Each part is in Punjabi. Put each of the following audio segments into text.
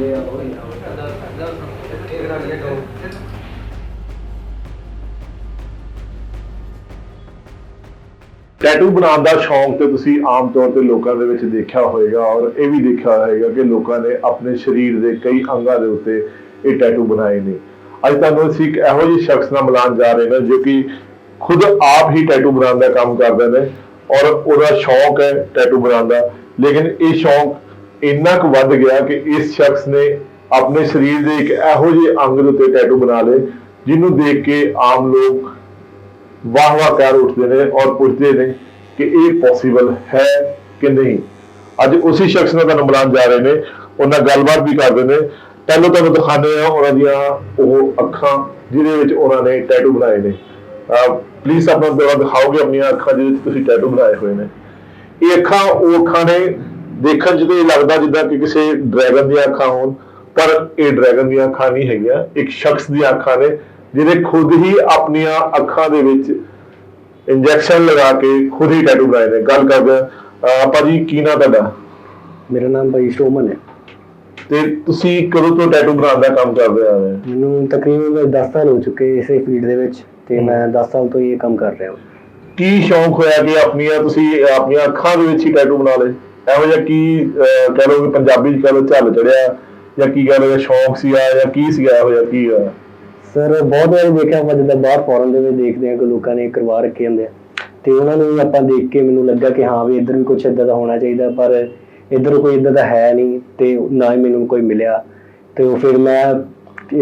ਥੱਲੇ ਆ ਉਹ ਹੀ ਟੈਟੂ ਬਣਾਉਣ ਦਾ ਸ਼ੌਂਕ ਤੇ ਤੁਸੀਂ ਆਮ ਤੌਰ ਤੇ ਲੋਕਾਂ ਦੇ ਵਿੱਚ ਦੇਖਿਆ ਹੋਵੇਗਾ ਔਰ ਇਹ ਵੀ ਦੇਖਿਆ ਹੋਵੇਗਾ ਕਿ ਲੋਕਾਂ ਨੇ ਆਪਣੇ ਸਰੀਰ ਦੇ ਕਈ ਅੰਗਾਂ ਦੇ ਉੱਤੇ ਇਹ ਟੈਟੂ ਬਣਾਏ ਨੇ। ਅੱਜ ਤੁਹਾਨੂੰ ਅਸੀਂ ਇੱਕ ਇਹੋ ਜਿਹੇ ਸ਼ਖਸ ਨਾਲ ਮਿਲਾਉਣ ਜਾ ਰਹੇ ਹਾਂ ਜੋ ਕਿ ਖੁਦ ਆਪ ਹੀ ਟੈਟੂ ਬਣਾਉਣ ਦਾ ਕੰਮ ਕਰਦੇ ਨੇ ਔਰ ਉਹਦਾ ਸ਼ੌਂਕ ਹੈ ਟੈਟੂ ਬਣਾਉਣ ਦਾ। ਲੇਕਿਨ ਇਹ ਸ਼ੌਂਕ ਇੰਨਾ ਕੁ ਵੱਧ ਗਿਆ ਕਿ ਇਸ ਸ਼ਖਸ ਨੇ ਆਪਣੇ ਸਰੀਰ ਦੇ ਇੱਕ ਇਹੋ ਜਿਹੇ ਅੰਗ ਦੇ ਉੱਤੇ ਟੈਟੂ ਬਣਾ ਲਏ, ਜਿਹਨੂੰ ਦੇਖ ਕੇ ਆਮ ਲੋਕ ਵਾਹ ਵਾਹ ਕਰ ਉੱਠਦੇ ਨੇ ਔਰ ਪੁੱਛਦੇ ਨੇ ਕਿ ਇਹ ਪੋਸੀਬਲ ਹੈ ਕਿ ਨਹੀਂ। ਅੱਜ ਉਸੇ ਸ਼ਖਸ ਨਾਲ ਤੁਹਾਨੂੰ ਮਿਲਾਉਣ ਜਾ ਰਹੇ ਨੇ, ਉਹਨਾਂ ਨਾਲ ਗੱਲਬਾਤ ਵੀ ਕਰਦੇ ਨੇ। ਪਹਿਲਾਂ ਤੁਹਾਨੂੰ ਦਿਖਾਉਂਦੇ ਆ ਉਹਨਾਂ ਦੀਆਂ ਉਹ ਅੱਖਾਂ, ਜਿਹਦੇ ਵਿੱਚ ਉਹਨਾਂ ਨੇ ਟੈਟੂ ਬਣਾਏ ਨੇ। ਪਲੀਜ਼ ਆਪਣਾ ਦੁਆਰਾ ਦਿਖਾਓਗੇ ਆਪਣੀਆਂ ਅੱਖਾਂ ਜਿਹਦੇ ਵਿੱਚ ਤੁਸੀਂ ਟੈਟੂ ਬਣਾਏ ਹੋਏ ਨੇ। ਇਹ ਅੱਖਾਂ, ਉਹ ਅੱਖਾਂ ਨੇ ਦੇਖਣ 'ਚ ਤੇ ਇਹ ਲੱਗਦਾ ਜਿੱਦਾਂ ਕਿ ਕਿਸੇ ਡਰੈਗਨ ਦੀਆਂ ਅੱਖਾਂ ਹੋਣ ਪਰ ਇਹ ਡਰੈਗਨ ਦੀਆਂ ਅੱਖਾਂ ਨਹੀਂ ਹੈਗੀਆਂ। ਇੱਕ ਸ਼ਖਸ ਦੀਆਂ ਅੱਖਾਂ ਨੇ ਜਿਹਨੇ ਖੁਦ ਹੀ ਆਪਣੀਆਂ ਅੱਖਾਂ ਦੇ ਵਿੱਚ ਇੰਜੈਕਸ਼ਨ ਲਗਾ ਕੇ ਖੁਦ ਹੀ ਟੈਟੂ ਬਣਾਏ ਨੇ। ਗੱਲ ਕਰਦੇ ਭਾਜੀ ਕੀ ਨਾਂ ਤੁਹਾਡਾ? ਮੇਰਾ ਨਾਮ ਭਾਈ ਸ਼ੋਮਨ ਹੈ। ਤੇ ਤੁਸੀਂ ਕਦੋਂ ਤੋਂ ਟੈਟੂ ਬਣਾਉਣ ਦਾ ਕੰਮ ਕਰਦੇ ਆ ਰਹੇ ਹੋ? ਮੈਨੂੰ ਤਕਰੀਬਨ 10 ਸਾਲ ਹੋ ਚੁੱਕੇ ਇਸੇ ਫੀਲਡ ਦੇ ਵਿੱਚ ਤੇ ਮੈਂ 10 ਸਾਲ ਤੋਂ ਇਹ ਕੰਮ ਕਰ ਰਿਹਾ ਹਾਂ। ਕੀ ਸ਼ੌਂਕ ਹੋਇਆ ਕਿ ਆਪਣੀਆਂ ਤੁਸੀਂ ਆਪਣੀਆਂ ਅੱਖਾਂ ਦੇ ਵਿੱਚ ਹੀ ਟੈਟੂ ਬਣਾ ਲਏ? ਇਹੋ ਜਿਹਾ ਕੀ ਅਹ, ਲਓ ਕਿ ਪੰਜਾਬੀ ਚ ਕਹਿ ਲਓ ਝੱਲ ਚੜਿਆ ਜਾਂ ਕੀ ਕਹਿ ਲਓ ਸ਼ੌਂਕ ਸੀਗਾ ਜਾਂ ਕੀ ਸੀਗਾ ਇਹੋ ਜਿਹਾ ਕੀ ਹੋਇਆ ਸਰ ਬਹੁਤ ਵਾਰੀ ਦੇਖਿਆ ਆਪਾਂ ਜਿੱਦਾਂ ਬਾਹਰ ਫੋਰਨ ਦੇ ਵਿੱਚ ਦੇਖਦੇ ਹਾਂ ਕਿ ਲੋਕਾਂ ਨੇ ਕਰਵਾ ਰੱਖੇ ਹੁੰਦੇ ਆ। ਤੇ ਉਹਨਾਂ ਨੂੰ ਆਪਾਂ ਦੇਖ ਕੇ ਮੈਨੂੰ ਲੱਗਾ ਕਿ ਹਾਂ ਵੀ ਇੱਧਰ ਵੀ ਕੁਝ ਇਦਾਂ ਦਾ ਹੋਣਾ ਚਾਹੀਦਾ ਪਰ ਇੱਧਰ ਕੋਈ ਇਦਾਂ ਦਾ ਹੈ ਨਹੀਂ ਤੇ ਨਾ ਹੀ ਮੈਨੂੰ ਕੋਈ ਮਿਲਿਆ। ਤੇ ਉਹ ਫਿਰ ਮੈਂ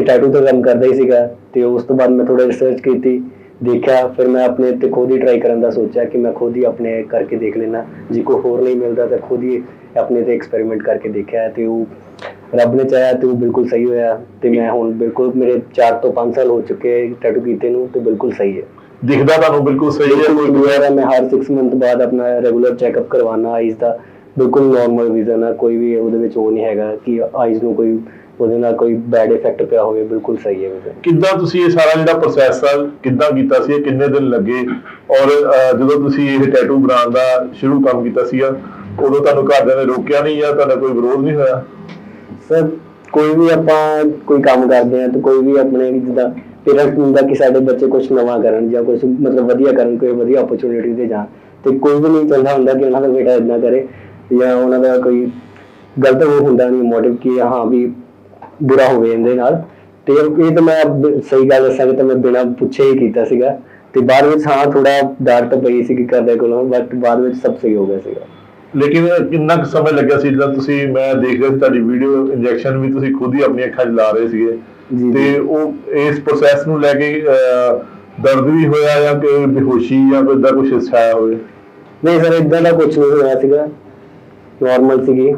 ਟੈਟੂ ਤੇ ਕੰਮ ਕਰਦਾ ਹੀ ਸੀਗਾ ਤੇ ਉਸ ਤੋਂ ਬਾਅਦ ਮੈਂ ਥੋੜਾ ਰਿਸਰਚ ਕੀਤੀ। ਦੇਖਿਆ ਫਿਰ ਮੈਂ ਆਪਣੇ ਤੇ ਖੁਦ ਹੀ ਟਰਾਈ ਕਰਨ ਦਾ ਸੋਚਿਆ ਕਿ ਮੈਂ ਖੁਦ ਹੀ ਆਪਣੇ ਕਰਕੇ ਦੇਖ ਲੈਣਾ ਜੇ ਕੋਈ ਹੋਰ ਨਹੀਂ ਮਿਲਦਾ ਤਾਂ ਖੁਦ ਹੀ ਆਪਣੇ ਤੇ ਐਕਸਪੈਰੀਮੈਂਟ ਕਰਕੇ ਦੇਖਿਆ ਤੇ ਉਹ ਰੱਬ ਨੇ ਚਾਹਿਆ ਤੇ ਉਹ ਬਿਲਕੁਲ ਸਹੀ ਹੋਇਆ ਤੇ ਮੈਂ ਹੁਣ ਬਿਲਕੁਲ ਮੇਰੇ 4 ਤੋਂ 5 ਸਾਲ ਹੋ ਚੁੱਕੇ ਟੈਟੂ ਕੀਤੇ ਨੂੰ ਤੇ ਬਿਲਕੁਲ ਸਹੀ ਹੈ। ਦਿਖਦਾ ਤੁਹਾਨੂੰ ਬਿਲਕੁਲ ਸਹੀ ਹੈ ਕੋਈ ਦੁਆਰਾ ਹੈ। ਮੈਂ ਹਰ 6 ਮੰਥ ਬਾਅਦ ਆਪਣਾ ਰੈਗੂਲਰ ਚੈੱਕਅਪ ਕਰਵਾਉਣਾ ਆਈਜ਼ ਦਾ ਬਿਲਕੁਲ ਨਾਰਮਲ ਵਿਜ਼ਨ ਹੈ ਕੋਈ ਵੀ ਉਹਦੇ ਵਿੱਚ ਉਹ ਨਹੀਂ ਹੈਗਾ ਕਿ ਆਈਜ਼ ਨੂੰ ਕੋਈ ਉਹਦੇ ਨਾਲ ਕੋਈ ਬੈਡ ਇਫੈਕਟ ਪਿਆ ਹੋਵੇ ਬਿਲਕੁਲ ਸਹੀ ਹੈ ਵਿਜ਼ਨ ਕਿੱਦਾਂ ਤੁਸੀਂ ਇਹ ਸਾਰਾ ਜਿਹੜਾ ਪ੍ਰੋਸੈਸ ਆ ਕਿੱਦਾਂ ਕੀਤਾ ਸੀ ਇਹ ਕਿੰਨੇ ਦਿਨ ਲੱਗੇ? ਔਰ ਜਦੋਂ ਤੁਸੀਂ ਇਹ ਟੈਟੂ ਬਣਾਉਣ ਦਾ ਸ਼ੁਰੂ ਕੰਮ ਕੀਤਾ ਸੀ ਉਦੋਂ ਤੁਹਾਨੂੰ ਘਰਦਿਆਂ ਨੇ ਰੋਕਿਆ ਨਹੀਂ ਜਾਂ ਤੁਹਾਡਾ ਕੋਈ ਵਿਰੋਧ ਨਹੀਂ ਹੋਇਆ? ਸਰ ਕੋਈ ਵੀ ਆਪਾਂ ਕੋਈ ਕੰਮ ਕਰਦੇ ਆ ਤੇ ਕੋਈ ਵੀ ਆਪਣੇ ਜਿੱਦਾਂ ਪੇਰੈਂਟਸ ਹੁੰਦਾ ਕਿ ਸਾਡੇ ਬੱਚੇ ਕੁਝ ਨਵਾਂ ਕਰਨ ਜਾਂ ਕੁਝ ਮਤਲਬ ਵਧੀਆ ਕਰਨ ਕੋਈ ਵਧੀਆ ਓਪਰਚੁਨਿਟੀ ਤੇ ਜਾਣ। ਤੇ ਕੋਈ ਵੀ ਨਹੀਂ ਚਾਹੁੰਦਾ ਹੁੰਦਾ ਕਿ ਉਹਨਾਂ ਦਾ ਬੇਟਾ ਇਦਾਂ ਕਰੇ ਜਾਂ ਉਹਨਾਂ ਦਾ ਕੋਈ ਗਲਤ ਉਹ ਹੁੰਦਾ ਨਹੀਂ ਮੋਟਿਵ ਕਿ ਹਾਂ ਵੀ ਬੁਰਾ ਹੋਵੇ ਇਹਦੇ ਨਾਲ। ਤੇ ਇਹ ਤਾਂ ਮੈਂ ਸਹੀ ਗੱਲ ਦੱਸਾਂ ਤਾਂ ਮੈਂ ਬਿਨਾਂ ਪੁੱਛੇ ਹੀ ਕੀਤਾ ਸੀਗਾ। ਤੇ ਬਾਅਦ ਵਿੱਚ ਹਾਂ ਥੋੜਾ ਡਰ ਤਾਂ ਪਈ ਸੀ ਕਿ ਕਰਦੇ ਕੋਲੋਂ ਬਟ ਬਾਅਦ ਵਿੱਚ ਸਭ ਸਹੀ ਹੋ ਗਿਆ ਸੀਗਾ। ਲੇਕਿਨ ਕਿੰਨਾ ਕੁ ਸਮਾਂ ਲੱਗਿਆ ਸੀ ਜਦੋਂ ਤੁਸੀਂ ਮੈਂ ਦੇਖ ਰਿਹਾ ਤੁਹਾਡੀ ਵੀਡੀਓ ਇੰਜੈਕਸ਼ਨ ਵੀ ਤੁਸੀਂ ਖੁਦ ਹੀ ਆਪਣੀਆਂ ਅੱਖਾਂ 'ਚ ਲਾ ਰਹੇ ਸੀਗੇ। ਤੇ। ਉਹ ਇਸ ਪ੍ਰੋਸੈਸ ਨੂੰ ਲੈ ਕੇ ਦਰਦ ਵੀ ਹੋਇਆ ਜਾਂ ਕਿ ਬੇਹੋਸ਼ੀ ਜਾਂ ਕੋਈ ਇਦਾਂ ਕੁਝ ਛਾਇਆ ਹੋਵੇ? ਨਹੀਂ ਸਰ ਇਦਾਂ ਦਾ ਕੁਝ ਨਹੀਂ ਹੋਇਆ ਸੀਗਾ। ਨਾਰਮਲ ਸੀਗੀ।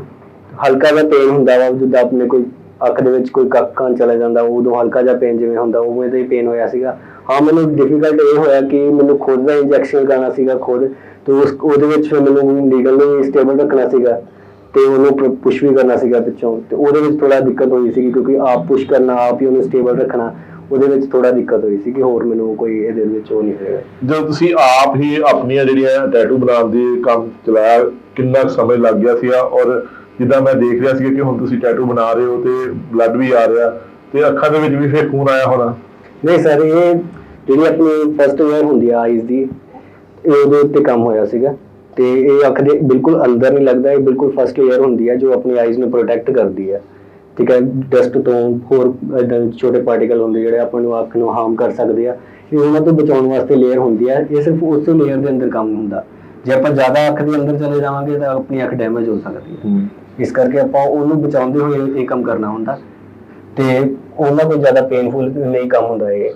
ਹਲਕਾ ਜਿਹਾ ਪੇਨ ਹੁੰਦਾ ਵਾ ਜਿੱਦਾਂ ਆਪਣੇ ਕੋਈ ਅੱਖ ਦੇ ਵਿੱਚ ਕੋਈ ਕੱਕਾਂ ਚਲਾ ਜਾਂਦਾ, ਉਦੋਂ ਹਲਕਾ ਜਿਹਾ ਪੇਨ ਜਿਵੇਂ ਹੁੰਦਾ, ਉਵੇਂ ਦਾ ਹੀ ਪੇਨ ਹੋਇਆ ਸੀਗਾ। ਹਾਂ, ਮੈਨੂੰ ਡਿਫਿਕਲਟ ਇਹ ਹੋਇਆ ਕਿ ਮੈਨੂੰ ਖੁਦ ਦਾ ਇੰਜੈਕਸ਼ਨ ਕਰਨਾ ਸੀਗਾ, ਖੁਦ। ਤੇ ਉਸ, ਉਹਦੇ ਵਿੱਚ ਫਿਰ ਮੈਨੂੰ ਨੀਡਲ ਨੂੰ ਸਟੇਬਲ ਰੱਖਣਾ ਸੀਗਾ ਤੇ ਉਹਨੂੰ ਪੁਸ਼ ਵੀ ਕਰਨਾ ਸੀਗਾ ਪਿੱਛੋਂ। ਤੇ ਉਹਦੇ ਵਿੱਚ ਥੋੜਾ ਦਿੱਕਤ ਹੋਈ ਸੀ ਕਿਉਂਕਿ ਆਪ ਪੁਸ਼ ਕਰਨਾ, ਆਪ ਹੀ ਉਹਨੂੰ ਸਟੇਬਲ ਰੱਖਣਾ, ਉਹਦੇ ਵਿੱਚ ਥੋੜਾ ਦਿੱਕਤ ਹੋਈ ਸੀ ਕਿ ਹੋਰ ਮੈਨੂੰ ਕੋਈ ਇਹਦੇ ਵਿੱਚ ਉਹ ਨਹੀਂ ਹੋਏਗਾ ਜਦੋਂ ਤੁਸੀਂ ਆਪ ਹੀ ਆਪਣੀਆਂ ਜਿਹੜੀਆਂ ਟੈਟੂ ਬਣਾਉਣ ਦੀ ਕੰਮ ਚਲਾਇਆ, ਕਿੰਨਾ ਕੁ ਸਮੇਂ ਲੱਗ ਗਿਆ ਸੀਗਾ? ਔਰ ਜਿੱਦਾਂ ਮੈਂ ਦੇਖ ਰਿਹਾ ਸੀ ਕਿ ਹੁਣ ਤੁਸੀਂ ਟੈਟੂ ਬਣਾ ਰਹੇ ਹੋ ਤੇ ਬਲੱਡ ਵੀ ਆ ਰਿਹਾ ਤੇ ਅੱਖਾਂ ਦੇ ਵਿੱਚ ਵੀ ਫਿਰ ਖੂਨ ਆਇਆ ਹੋਣਾ। ਨਹੀਂ ਸਰ ਇਹ ਜਿਹੜੀ ਆਪਣੀ ਫਸਟ ਵੇਅਰ ਹੁੰਦੀ ਆ ਆਈਜ਼ ਦੀ ਉਹਦੇ ਉੱਤੇ ਕੰਮ ਹੋਇਆ ਸੀਗਾ ਤੇ ਇਹ ਅੱਖ ਦੇ ਬਿਲਕੁਲ ਅੰਦਰ ਨਹੀਂ ਲੱਗਦਾ ਇਹ ਬਿਲਕੁਲ ਫਸਟ ਵੇਅਰ ਹੁੰਦੀ ਹੈ ਜੋ ਆਪਣੀ ਆਈਜ਼ ਨੂੰ ਪ੍ਰੋਟੈਕਟ ਕਰਦੀ ਹੈ ਠੀਕ ਹੈ ਡਸਟ ਤੋਂ ਹੋਰ ਏਦਾਂ ਦੇ ਛੋਟੇ ਪਾਰਟੀਕਲ ਹੁੰਦੇ ਜਿਹੜੇ ਆਪਾਂ ਨੂੰ ਅੱਖ ਨੂੰ ਹਾਰਮ ਕਰ ਸਕਦੇ ਆ ਇਹ ਉਹਨਾਂ ਤੋਂ ਬਚਾਉਣ ਵਾਸਤੇ ਲੇਅਰ ਹੁੰਦੀ ਹੈ ਇਹ ਸਿਰਫ ਉਸੇ ਲੇਅਰ ਦੇ ਅੰਦਰ ਕੰਮ ਹੁੰਦਾ। ਜੇ ਆਪਾਂ ਜ਼ਿਆਦਾ ਅੱਖ ਦੇ ਅੰਦਰ ਚਲੇ ਜਾਵਾਂਗੇ ਤਾਂ ਆਪਣੀ ਅੱਖ ਡੈਮੇਜ ਹੋ ਸਕਦੀ ਹੈ। ਇਸ ਕਰਕੇ ਆਪਾਂ ਉਹਨੂੰ ਬਚਾਉਂਦੇ ਹੋਏ ਇਹ ਕੰਮ ਕਰਨਾ ਹੁੰਦਾ। ਤੇ ਉਹਨਾਂ ਕੋਈ ਜ਼ਿਆਦਾ ਪੇਨਫੁਲ ਨਹੀਂ ਕੰਮ ਹੁੰਦਾ ਇਹ।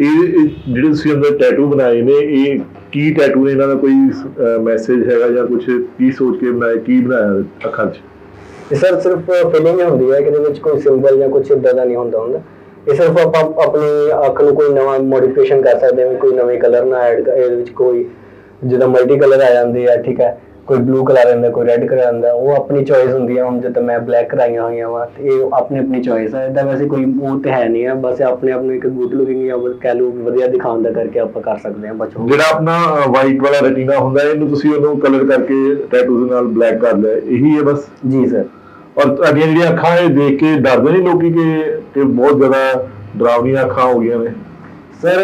ਇਹ ਇਹ ਜਿਹੜੇ ਤੁਸੀਂ ਅੰਦਰ ਟੈਟੂ ਬਣਾਏ ਨੇ ਇਹ ਕੀ ਟੈਟੂ ਨੇ? ਇਹਨਾਂ ਦਾ ਕੋਈ ਮੈਸੇਜ ਹੈਗਾ ਜਾਂ ਕੁਝ ਕੀ ਸੋਚ ਕੇ ਬਣਾਇਆ ਕੀ ਬਣਾਇਆ ਅੱਖਾਂ 'ਚ? ਇਹ ਸਰ ਸਿਰਫ ਫੀਲਿੰਗ ਹੀ ਹੁੰਦੀ ਹੈ ਕਿ ਇਹਦੇ ਵਿੱਚ ਕੋਈ ਸਿੰਬਲ ਜਾਂ ਕੁਝ ਇਦਾਂ ਦਾ ਨਹੀਂ ਹੁੰਦਾ ਹੁੰਦਾ। ਇਹ ਸਿਰਫ ਆਪਾਂ ਆਪਣੀ ਅੱਖ ਨੂੰ ਕੋਈ ਨਵਾਂ ਮੋਡੀਫਿਕੇਸ਼ਨ ਕਰ ਸਕਦੇ ਹਾਂ ਕੋਈ ਨਵੇਂ ਕਲਰ ਨਾ ਐਡ ਇਹਦੇ ਵਿੱਚ ਕੋਈ ਜਿੱਦਾਂ ਮਲਟੀ ਕਲਰ ਆ ਜਾਂਦੇ ਆ ਠੀਕ ਹੈ। ਕੋਈ ਬਲੂ ਕਲਰ ਆਉਂਦਾ ਕੋਈ ਰੈੱਡ ਕਲਰ ਆਉਂਦਾ ਉਹ ਆਪਣੀ ਚੋਇਸ ਹੁੰਦੀ ਹੈ ਹੁਣ ਜਿੱਦਾਂ ਮੈਂ ਬਲੈਕ ਕਰਾਈਆਂ ਹੋਈਆਂ ਵਾ ਤੇ ਇਹ ਆਪਣੀ ਆਪਣੀ ਚੋਇਸ ਹੈ ਇਦਾਂ ਵੈਸੇ ਕੋਈ ਉਹ ਤੇ ਹੈ ਨਹੀਂ ਹੈ ਬਸ ਆਪਣੇ ਆਪ ਨੂੰ ਇੱਕ ਗੁੱਡ ਲੁਕਿੰਗ ਜਾਂ ਕਹਿ ਲਓ ਵਧੀਆ ਦਿਖਾਉਣ ਦਾ ਕਰਕੇ ਆਪਾਂ ਕਰ ਸਕਦੇ ਹਾਂ ਬਚੋ ਜਿਹੜਾ ਆਪਣਾ ਵਾਈਟ ਵਾਲਾ ਰੈਟੀਨਾ ਹੁੰਦਾ ਇਹਨੂੰ ਤੁਸੀਂ ਉਹਨੂੰ ਕਲਰ ਕਰਕੇ ਟੈਟੂ ਦੇ ਨਾਲ ਬਲੈਕ ਕਰ ਲਿਆ। ਇਹੀ ਹੈ ਬਸ? ਜੀ ਸਰ ਔਰ ਤੁਹਾਡੀਆਂ ਜਿਹੜੀਆਂ ਅੱਖਾਂ ਇਹ ਦੇਖ ਕੇ ਡਰਦੇ ਨਹੀਂ ਲੋਕੀ ਕਿ ਕਿ ਬਹੁਤ ਜ਼ਿਆਦਾ ਡਰਾਵਣੀਆਂ ਅੱਖਾਂ ਹੋ ਗਈਆਂ ਨੇ? ਸਰ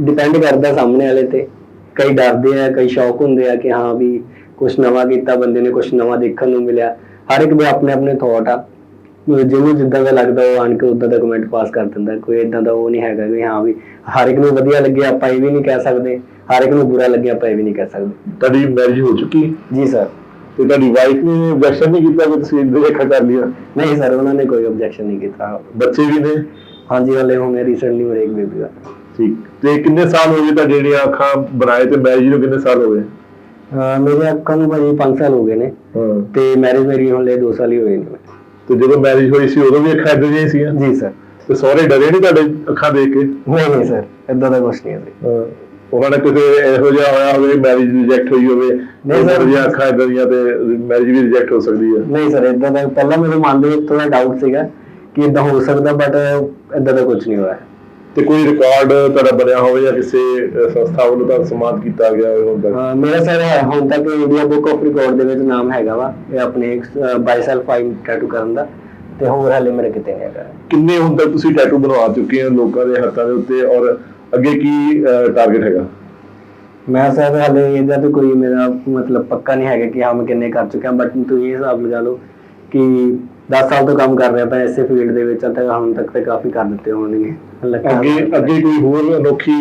ਡਿਪੈਂਡ ਕਰਦਾ ਸਾਹਮਣੇ ਵਾਲੇ ਤੇ। ਕਈ ਡਰਦੇ ਆ ਕਈ ਸ਼ੌਕ ਹੁੰਦੇ ਆ ਕਿ ਹਾਂ ਵੀ ਕੁਝ ਨਵਾਂ ਕੀਤਾ ਬੰਦੇ ਨੇ ਕੁਝ ਨਵਾਂ ਦੇਖਣ ਨੂੰ ਮਿਲਿਆ। ਹਰ ਇੱਕ ਦੇ ਆਪਣੇ ਆਪਣੇ ਥਾਟ ਆ। ਜਿਹਨੂੰ ਜਿੱਦਾਂ ਦਾ ਲੱਗਦਾ ਉਹ ਆਣ ਕੇ ਉਦਾਂ ਦਾ ਕਮੈਂਟ ਪਾਸ ਕਰ ਦਿੰਦਾ। ਕੋਈ ਇਦਾਂ ਦਾ ਉਹ ਨਹੀਂ ਹੈਗਾ ਕਿ ਹਾਂ ਵੀ ਹਰ ਇੱਕ ਨੂੰ ਵਧੀਆ ਲੱਗਿਆ ਆਪਾਂ ਇਹ ਵੀ ਨਹੀਂ ਕਹਿ ਸਕਦੇ। ਹਰ ਇੱਕ ਨੂੰ ਬੁਰਾ ਲੱਗਿਆ ਆਪਾਂ ਇਹ ਵੀ ਨਹੀਂ ਕਹਿ ਸਕਦੇ। ਤੁਹਾਡੀ ਮੈਰਿਜ ਹੋ ਚੁੱਕੀ? ਜੀ ਸਰ ਤੇ ਤੁਹਾਡੀ ਵਾਈਫ ਨੇ objection ਨਹੀਂ ਕੀਤਾ ਕਿ ਤੁਸੀਂ ਇੰਦਰ ਦੇਖਾ ਕਰ ਲਿਆ? ਨਹੀਂ ਸਰ ਉਹਨਾਂ ਨੇ ਕੋਈ ਆਬਜੈਕਸ਼ਨ ਨਹੀਂ ਕੀਤਾ। ਬੱਚੇ ਵੀ ਨੇ? ਹਾਂਜੀ ਹਲੇ ਹੁਣੇ ਰੀਸੈਂਟਲੀ ਮੇਰੇ ਇੱਕ ਬੇਬੀ ਦਾ ਠੀਕ। ਤੇ ਕਿੰਨੇ ਸਾਲ ਹੋ ਗਏ ਤੁਹਾਡੇ ਜਿਹੜੀਆਂ ਅੱਖਾਂ ਬਣਾਏ ਤੇ ਮੈਰਿਜ ਨੂੰ ਕਿੰਨੇ ਸਾਲ ਹੋ ਗਏ? ਅਹ ਮੇਰੇ ਅੱਖਾਂ ਨੂੰ ਭਾਜੀ 5 ਸਾਲ ਹੋ ਗਏ ਨੇ ਹਾਂ। ਤੇ ਮੈਰਿਜ ਮੇਰੀ ਹਲੇ 2 ਸਾਲ ਹੀ ਹੋਏ ਨੇ ਤੇ ਜਦੋਂ ਮੈਰਿਜ ਹੋਈ ਸੀ ਉਦੋਂ ਵੀ ਅੱਖਾਂ ਇਦਾਂ ਜਿਹੀਆਂ ਸੀਗੀਆਂ? ਜੀ ਸਰ ਤੇ ਸਹੁਰੇ ਡਰੇ ਨਹੀਂ ਤੁਹਾਡੇ ਅੱਖਾਂ ਦੇਖ ਕੇ? ਨਹੀਂ ਨਹੀਂ ਸਰ ਇਦਾਂ ਦਾ ਕੁਝ ਨਹੀਂ ਹੈ ਜੀ। ਹਾਂ। ਉਹਨਾਂ ਨੇ ਕਿਸੇ ਇਹੋ ਜਿਹਾ ਹੋਇਆ ਹੋਵੇ ਮੈਰਿਜ ਰਿਜੈਕਟ ਹੋਈ ਹੋਵੇ ਨਹੀਂ sir। ਸਰ ਅੱਖਾਂ ਇਦਾਂ ਦੀਆਂ ਤੇ ਮੈਰਿਜ ਵੀ ਰਿਜੈਕਟ ਹੋ ਸਕਦੀ ਹੈ ਨਹੀਂ ਸਰ ਇਦਾਂ ਦਾ ਪਹਿਲਾਂ ਮੇਰੇ ਮਨ ਦੇ ਵਿੱਚ ਥੋੜਾ ਡਾਊਟ ਸੀਗਾ ਕਿ ਇਦਾਂ ਹੋ ਸਕਦਾ ਬਟ ਇਦਾਂ ਦਾ ਕੁਝ ਨਹੀਂ ਹੋਇਆ। ਤੇ ਕੋਈ ਰਿਕਾਰਡ ਤੁਹਾਡਾ ਬਣਿਆ ਹੋਵੇ ਜਾਂ ਕਿਸੇ ਸੰਸਥਾ ਵੱਲੋਂ ਤੁਹਾਨੂੰ ਸਨਮਾਨਿਤ ਕੀਤਾ ਗਿਆ ਹੋਵੇ ਹੁਣ ਤੱਕ? ਮੇਰਾ ਸਰ ਹੁਣ ਤੱਕ ਇੰਡੀਆ ਬੁੱਕ ਆਫ ਰਿਕਾਰਡ ਦੇ ਵਿੱਚ ਨਾਮ ਹੈਗਾ ਵਾ। ਇਹ ਆਪਣੇ 22 ਸਾਲ ਫਾਈਨ ਟੈਟੂ ਕਰਨ ਦਾ। ਤੇ ਹੋਰ ਹਾਲੇ ਮੇਰੇ ਕਿਤੇ ਨਹੀਂ ਹੈਗਾ। ਕਿੰਨੇ ਹੁਣ ਤੱਕ ਤੁਸੀਂ ਟੈਟੂ ਬਣਵਾ ਚੁੱਕੇ ਹੋ ਲੋਕਾਂ ਦੇ ਹੱਥਾਂ ਦੇ ਉੱਤੇ ਔਰ ਅੱਗੇ ਕੀ ਟਾਰਗੇਟ ਹੈਗਾ? ਮੈਂ ਸਰ ਹਾਲੇ ਇਹਦਾ ਤੇ ਕੋਈ ਮੇਰਾ ਮਤਲਬ ਪੱਕਾ ਨਹੀਂ ਹੈਗਾ ਕਿ ਹਾਂ ਮੈਂ ਕਿੰਨੇ ਕਰ ਚੁੱਕਿਆ ਬਟ ਤੁਸੀਂ ਇਹ ਹਿਸਾਬ ਲਗਾ ਲਓ ਕਿ 10 ਸਾਲ ਤੋਂ ਕੰਮ ਕਰ ਰਿਹਾ ਤਾਂ ਇਸੇ ਫੀਲਡ ਦੇ ਵਿੱਚ ਤਾਂ ਹੁਣ ਤੱਕ ਤੇ ਕਾਫੀ ਕਰ ਦਿੱਤੇ ਹੋਣਗੇ। ਅੱਗੇ ਅੱਗੇ ਕੋਈ ਹੋਰ ਅਨੋਖੀ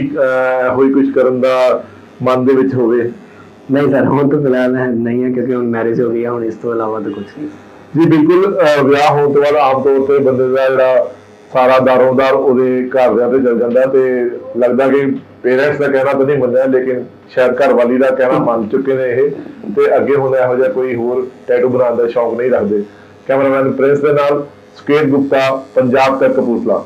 ਹੋਈ ਕੁਝ ਕਰਨ ਦਾ ਮਨ ਦੇ ਵਿੱਚ ਹੋਵੇ? ਨਹੀਂ ਸਰ ਹੁਣ ਤਾਂ ਫਿਲਹਾਲ ਨਹੀਂ ਹੈ ਕਿਉਂਕਿ ਹੁਣ ਮੈਰਿਜ ਹੋ ਗਈ ਹੈ ਹੁਣ ਇਸ ਤੋਂ ਇਲਾਵਾ ਤਾਂ ਕੁਝ ਨਹੀਂ। ਜੀ ਬਿਲਕੁਲ ਵਿਆਹ ਹੋਣ ਤੋਂ ਬਾਅਦ ਆਮ ਤੌਰ ਤੇ ਬੰਦੇ ਦਾ ਜਿਹੜਾ ਸਾਰਾ ਦਾਰੋਦਾਰ ਉਹਦੇ ਘਰਦਿਆਂ ਤੇ ਚੱਲ ਜਾਂਦਾ ਤੇ ਲੱਗਦਾ ਕਿ ਪੇਰੈਂਟਸ ਦਾ ਕਹਿਣਾ ਤਾਂ ਨਹੀਂ ਮੰਨਿਆ ਲੇਕਿਨ ਸ਼ਾਇਦ ਘਰ ਵਾਲੀ ਦਾ ਕਹਿਣਾ ਮੰਨ ਚੁੱਕੇ ਨੇ ਇਹ ਤੇ ਅੱਗੇ ਹੁਣ ਇਹੋ ਜਿਹਾ ਕੋਈ ਹੋਰ ਟੈਟੂ ਬਣਾਉਣ ਦਾ ਸ਼ੌਂਕ ਨਹੀਂ ਰੱਖਦੇ। ਕੈਮਰਾਮੈਨ ਪ੍ਰਿੰਸ ਦੇ ਨਾਲ ਸੁਕੇਤ ਗੁਪਤਾ ਪੰਜਾਬ ਤੱਕ ਕਪੂਰਥਲਾ।